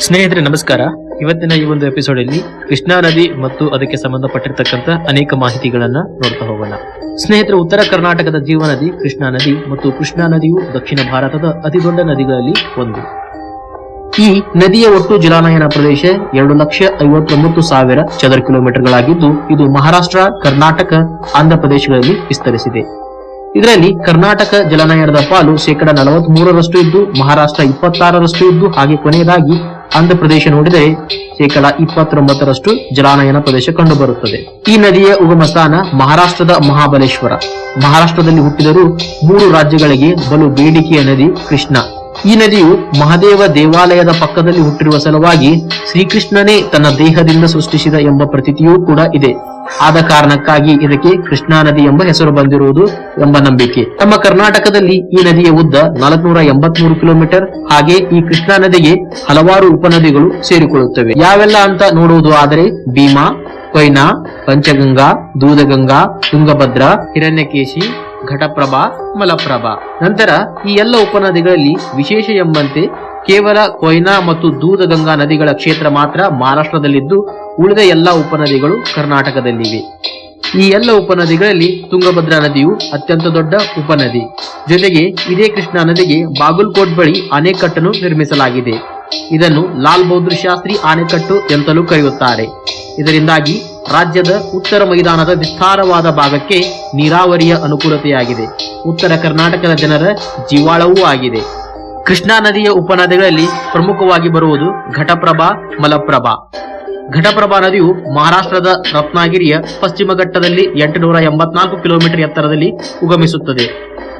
ಸ್ನೇಹಿತರೆ, ನಮಸ್ಕಾರ. ಇವತ್ತಿನ ಈ ಒಂದು ಎಪಿಸೋಡ್ ಅಲ್ಲಿ ಕೃಷ್ಣಾ ನದಿ ಮತ್ತು ಅದಕ್ಕೆ ಸಂಬಂಧಪಟ್ಟಿರತಕ್ಕಂತ ಅನೇಕ ಮಾಹಿತಿಗಳನ್ನ ನೋಡ್ತಾ ಹೋಗೋಣ. ಸ್ನೇಹಿತರೆ, ಉತ್ತರ ಕರ್ನಾಟಕದ ಜೀವನದಿ ಕೃಷ್ಣಾ ನದಿ ಮತ್ತು ಕೃಷ್ಣಾ ನದಿಯು ದಕ್ಷಿಣ ಭಾರತದ ಅತಿದೊಡ್ಡ ನದಿಗಳಲ್ಲಿ ಒಂದು. ಈ ನದಿಯ ಒಟ್ಟು ಜಲಾನಯನ ಪ್ರದೇಶ ಎರಡು ಲಕ್ಷ ಐವತ್ತೊಂಬತ್ತು ಸಾವಿರ ಚದರ ಕಿಲೋಮೀಟರ್ಗಳಾಗಿದ್ದು, ಇದು ಮಹಾರಾಷ್ಟ್ರ, ಕರ್ನಾಟಕ, ಆಂಧ್ರ ಪ್ರದೇಶಗಳಲ್ಲಿ ವಿಸ್ತರಿಸಿದೆ. ಇದರಲ್ಲಿ ಕರ್ನಾಟಕ ಜಲನಯನದ ಪಾಲು ಶೇಕಡ ನಲವತ್ತ್ ಮೂರರಷ್ಟು ಇದ್ದು, ಮಹಾರಾಷ್ಟ್ರ ಇಪ್ಪತ್ತಾರರಷ್ಟು ಇದ್ದು, ಹಾಗೆ ಕೊನೆಯದಾಗಿ ಆಂಧ್ರಪ್ರದೇಶ ನೋಡಿದರೆ ಶೇಕಡ ಇಪ್ಪತ್ತೊಂಬತ್ತರಷ್ಟು ಜಲಾನಯನ ಪ್ರದೇಶ ಕಂಡುಬರುತ್ತದೆ. ಈ ನದಿಯ ಉಗಮ ಸ್ಥಾನ ಮಹಾರಾಷ್ಟ್ರದ ಮಹಾಬಲೇಶ್ವರ. ಮಹಾರಾಷ್ಟ್ರದಲ್ಲಿ ಹುಟ್ಟಿದರೂ ಮೂರು ರಾಜ್ಯಗಳಿಗೆ ಬಲು ಬೇಡಿಕೆಯ ನದಿ ಕೃಷ್ಣ. ಈ ನದಿಯು ಮಹಾದೇವ ದೇವಾಲಯದ ಪಕ್ಕದಲ್ಲಿ ಹುಟ್ಟಿರುವ ಸಲುವಾಗಿ ಶ್ರೀಕೃಷ್ಣನೇ ತನ್ನ ದೇಹದಿಂದ ಸೃಷ್ಟಿಸಿದ ಎಂಬ ಪ್ರತೀತಿಯೂ ಕೂಡ ಇದೆ. ಆದ ಕಾರಣಕ್ಕಾಗಿ ಇದಕ್ಕೆ ಕೃಷ್ಣಾ ನದಿ ಎಂಬ ಹೆಸರು ಬಂದಿರುವುದು ಎಂಬ ನಂಬಿಕೆ. ನಮ್ಮ ಕರ್ನಾಟಕದಲ್ಲಿ ಈ ನದಿಯ ಉದ್ದ ನಾಲ್ಕುನೂರ ಎಂಬತ್ಮೂರು ಕಿಲೋಮೀಟರ್, ಹಾಗೆ ಈ ಕೃಷ್ಣಾ ನದಿಗೆ ಹಲವಾರು ಉಪನದಿಗಳು ಸೇರಿಕೊಳ್ಳುತ್ತವೆ. ಯಾವೆಲ್ಲ ಅಂತ ನೋಡುವುದು ಆದರೆ ಭೀಮಾ, ಕೊಯ್ನಾ, ಪಂಚಗಂಗಾ, ದೂದಗಂಗಾ, ತುಂಗಭದ್ರಾ, ಹಿರಣ್ಯಕೇಶಿ ಘಟಪ್ರಭಾ, ಮಲಪ್ರಭಾ. ನಂತರ ಈ ಎಲ್ಲ ಉಪನದಿಗಳಲ್ಲಿ ವಿಶೇಷ ಎಂಬಂತೆ ಕೇವಲ ಕೊಯ್ನಾ ಮತ್ತು ದೂದಗಂಗಾ ನದಿಗಳ ಕ್ಷೇತ್ರ ಮಾತ್ರ ಮಹಾರಾಷ್ಟ್ರದಲ್ಲಿದ್ದು, ಉಳಿದ ಎಲ್ಲ ಉಪನದಿಗಳು ಕರ್ನಾಟಕದಲ್ಲಿವೆ. ಈ ಎಲ್ಲ ಉಪನದಿಗಳಲ್ಲಿ ತುಂಗಭದ್ರಾ ನದಿಯು ಅತ್ಯಂತ ದೊಡ್ಡ ಉಪನದಿ. ಜೊತೆಗೆ ಇದೇ ಕೃಷ್ಣಾ ನದಿಗೆ ಬಾಗಲ್ಕೋಟ್ ಬಳಿ ಅಣೆಕಟ್ಟನ್ನು ನಿರ್ಮಿಸಲಾಗಿದೆ. ಇದನ್ನು ಲಾಲ್ ಬಹದ್ದೂರ್ ಶಾಸ್ತ್ರಿ ಅಣೆಕಟ್ಟು ಎಂತಲೂ ಕರೆಯುತ್ತಾರೆ. ಇದರಿಂದಾಗಿ ರಾಜ್ಯದ ಉತ್ತರ ಮೈದಾನದ ವಿಸ್ತಾರವಾದ ಭಾಗಕ್ಕೆ ನೀರಾವರಿಯ ಅನುಕೂಲತೆಯಾಗಿದೆ. ಉತ್ತರ ಕರ್ನಾಟಕದ ಜನರ ಜೀವಾಳವೂ ಆಗಿದೆ. ಕೃಷ್ಣಾ ನದಿಯ ಉಪನದಿಗಳಲ್ಲಿ ಪ್ರಮುಖವಾಗಿ ಬರುವುದು ಘಟಪ್ರಭಾ, ಮಲಪ್ರಭಾ. ಘಟಪ್ರಭಾ ನದಿಯು ಮಹಾರಾಷ್ಟ್ರದ ರತ್ನಾಗಿರಿಯ ಪಶ್ಚಿಮ ಘಟ್ಟದಲ್ಲಿ ಎಂಟುನೂರ ಎಂಬತ್ನಾಲ್ಕು ಕಿಲೋಮೀಟರ್ ಎತ್ತರದಲ್ಲಿ ಉಗಮಿಸುತ್ತದೆ.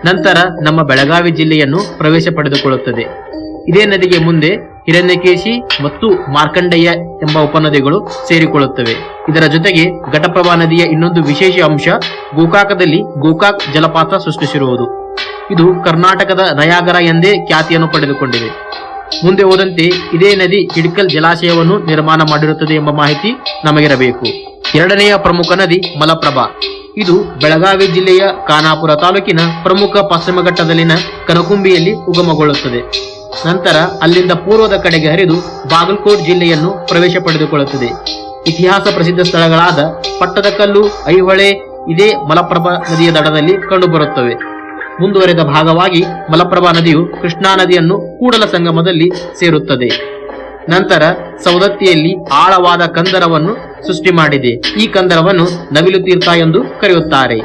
ನಂತರ ನಮ್ಮ ಬೆಳಗಾವಿ ಜಿಲ್ಲೆಯನ್ನು ಪ್ರವೇಶ ಪಡೆದುಕೊಳ್ಳುತ್ತದೆ. ಇದೇ ನದಿಗೆ ಮುಂದೆ ಹಿರಣ್ಯಕೇಶಿ ಮತ್ತು ಮಾರ್ಕಂಡಯ್ಯ ಎಂಬ ಉಪನದಿಗಳು ಸೇರಿಕೊಳ್ಳುತ್ತವೆ. ಇದರ ಜೊತೆಗೆ ಘಟಪ್ರಭಾ ನದಿಯ ಇನ್ನೊಂದು ವಿಶೇಷ ಅಂಶ ಗೋಕಾಕದಲ್ಲಿ ಗೋಕಾಕ್ ಜಲಪಾತ ಸೃಷ್ಟಿಸಿರುವುದು. ಇದು ಕರ್ನಾಟಕದ ನಯಾಗರ ಎಂದೇ ಖ್ಯಾತಿಯನ್ನು ಪಡೆದುಕೊಂಡಿದೆ. ಮುಂದೆ ಹೋದಂತೆ ಇದೇ ನದಿ ಹಿಡ್ಕಲ್ ಜಲಾಶಯವನ್ನು ನಿರ್ಮಾಣ ಮಾಡಿರುತ್ತದೆ ಎಂಬ ಮಾಹಿತಿ ನಮಗಿರಬೇಕು. ಎರಡನೆಯ ಪ್ರಮುಖ ನದಿ ಮಲಪ್ರಭಾ. ಇದು ಬೆಳಗಾವಿ ಜಿಲ್ಲೆಯ ಖಾನಾಪುರ ತಾಲೂಕಿನ ಪ್ರಮುಖ ಪಶ್ಚಿಮಘಟ್ಟದಲ್ಲಿನ ಕನಕುಂಬಿಯಲ್ಲಿ ಉಗಮಗೊಳ್ಳುತ್ತದೆ. ನಂತರ ಅಲ್ಲಿಂದ ಪೂರ್ವದ ಕಡೆಗೆ ಹರಿದು ಬಾಗಲಕೋಟ್ ಜಿಲ್ಲೆಯನ್ನು ಪ್ರವೇಶ ಪಡೆದುಕೊಳ್ಳುತ್ತದೆ. ಇತಿಹಾಸ ಪ್ರಸಿದ್ಧ ಸ್ಥಳಗಳಾದ ಪಟ್ಟದಕಲ್ಲು ಐಹೊಳೆ, ಇದೇ ಮಲಪ್ರಭಾ ನದಿಯ ದಡದಲ್ಲಿ ಕಂಡುಬರುತ್ತವೆ. ಮುಂದುವರೆದ ಭಾಗವಾಗಿ ಮಲಪ್ರಭಾ ನದಿಯು ಕೃಷ್ಣಾ ನದಿಯನ್ನು ಕೂಡಲ ಸಂಗಮದಲ್ಲಿ ಸೇರುತ್ತದೆ. ನಂತರ ಸೌದತ್ತಿಯಲ್ಲಿ ಆಳವಾದ ಕಂದರವನ್ನು ಸೃಷ್ಟಿ ಮಾಡಿದೆ. ಈ ಕಂದರವನ್ನು ನವಿಲು ತೀರ್ಥ ಎಂದು ಕರೆಯುತ್ತಾರೆ.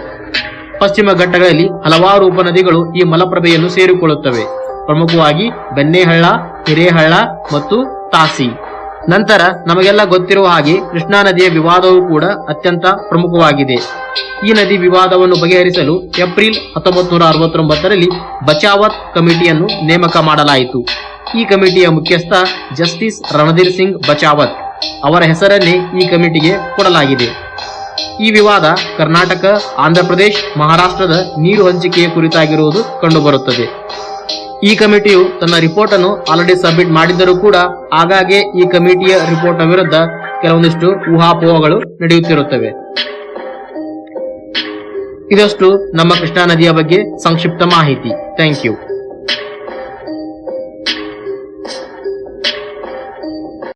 ಪಶ್ಚಿಮ ಘಟ್ಟಗಳಲ್ಲಿ ಹಲವಾರು ಉಪನದಿಗಳು ಈ ಮಲಪ್ರಭೆಯನ್ನು ಸೇರಿಕೊಳ್ಳುತ್ತವೆ. ಪ್ರಮುಖವಾಗಿ ಬೆನ್ನೇಹಳ್ಳ, ಹಿರೇಹಳ್ಳ ಮತ್ತು ತಾಸಿ. ನಂತರ ನಮಗೆಲ್ಲ ಗೊತ್ತಿರುವ ಹಾಗೆ ಕೃಷ್ಣಾ ನದಿಯ ವಿವಾದವೂ ಕೂಡ ಅತ್ಯಂತ ಪ್ರಮುಖವಾಗಿದೆ. ಈ ನದಿ ವಿವಾದವನ್ನು ಬಗೆಹರಿಸಲು ಏಪ್ರಿಲ್ ಹತ್ತೊಂಬತ್ತು ನೂರ ಅರವತ್ತೊಂಬತ್ತರಲ್ಲಿ ಬಚಾವತ್ ಕಮಿಟಿಯನ್ನು ನೇಮಕ ಮಾಡಲಾಯಿತು. ಈ ಕಮಿಟಿಯ ಮುಖ್ಯಸ್ಥ ಜಸ್ಟಿಸ್ ರಣಧೀರ್ ಸಿಂಗ್ ಬಚಾವತ್ ಅವರ ಹೆಸರನ್ನೇ ಈ ಕಮಿಟಿಗೆ ಕೊಡಲಾಗಿದೆ. ಈ ವಿವಾದ ಕರ್ನಾಟಕ ಆಂಧ್ರಪ್ರದೇಶ ಮಹಾರಾಷ್ಟ್ರದ ನೀರು ಹಂಚಿಕೆಯ ಕುರಿತಾಗಿರುವುದು ಕಂಡುಬರುತ್ತದೆ. ಈ ಕಮಿಟಿಯು ತನ್ನ ರಿಪೋರ್ಟ್ ಅನ್ನು ಆಲ್ರೆಡಿ ಸಬ್ಮಿಟ್ ಮಾಡಿದ್ದರೂ ಕೂಡ ಆಗಾಗ್ಗೆ ಈ ಕಮಿಟಿಯ ರಿಪೋರ್ಟ್ ವಿರುದ್ಧ ಕೆಲವೊಂದಿಷ್ಟು ಊಹಾಪೋಹಗಳು ನಡೆಯುತ್ತಿರುತ್ತವೆ. ಇದಷ್ಟು ನಮ್ಮ ಕೃಷ್ಣಾ ನದಿಯ ಬಗ್ಗೆ ಸಂಕ್ಷಿಪ್ತ ಮಾಹಿತಿ. Thank you